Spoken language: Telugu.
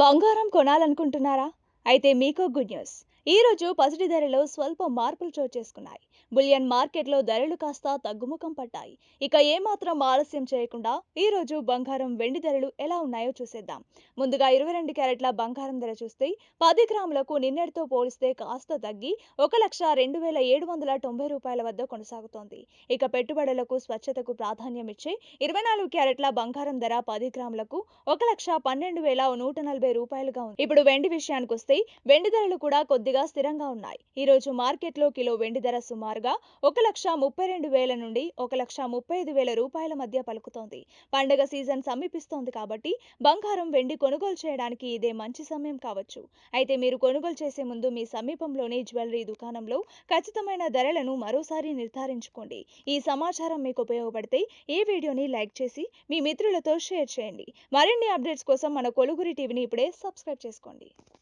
బంగారం కొనాలనుకుంటున్నారా? అయితే మీకో గుడ్ న్యూస్. ఈరోజు పసిటి పసిడి ధరలో స్వల్ప మార్పులు చోటు చేసుకున్నాయి. బులియన్ మార్కెట్లో ధరలు కాస్త తగ్గుముఖం పట్టాయి ఇక ఏమాత్రం ఆలస్యం చేయకుండా ఈ రోజు బంగారం వెండి ధరలు ఎలా ఉన్నాయో చూసేద్దాం. ముందుగా ఇరవై రెండు క్యారెట్ల బంగారం ధర చూస్తే పది గ్రాములకు నిన్నటితో పోలిస్తే కాస్త తగ్గి ఒక లక్ష రెండు వేల ఏడు వందల తొంభై రూపాయల వద్ద కొనసాగుతోంది. ఇక పెట్టుబడులకు స్వచ్ఛతకు ప్రాధాన్యం ఇచ్చే ఇరవై నాలుగు క్యారెట్ల బంగారం ధర పది గ్రాములకు ఒక లక్ష పన్నెండు వేల నూట నలభై రూపాయలుగా ఉంది. ఇప్పుడు వెండి విషయానికి వస్తే వెండి ధరలు కూడా కొద్దిగా స్థిరంగా ఉన్నాయి. ఈ రోజు మార్కెట్లో కిలో వెండి ధర సుమారుగా ఒక లక్ష ముప్పై రెండు వేల నుండి ఒక లక్ష ముప్పై ఐదు వేల రూపాయల మధ్య పలుకుతోంది. పండగ సీజన్ సమీపిస్తోంది కాబట్టి బంగారం వెండి కొనుగోలు చేయడానికి ఇదే మంచి సమయం కావచ్చు. అయితే మీరు కొనుగోలు చేసే ముందు మీ సమీపంలోని జ్యువెలరీ దుకాణంలో ఖచ్చితమైన ధరలను మరోసారి నిర్ధారించుకోండి. ఈ సమాచారం మీకు ఉపయోగపడితే ఈ వీడియోని లైక్ చేసి మీ మిత్రులతో షేర్ చేయండి. మరిన్ని అప్డేట్స్ కోసం మన కొలుగురి టీవీని ఇప్పుడే సబ్స్క్రైబ్ చేసుకోండి.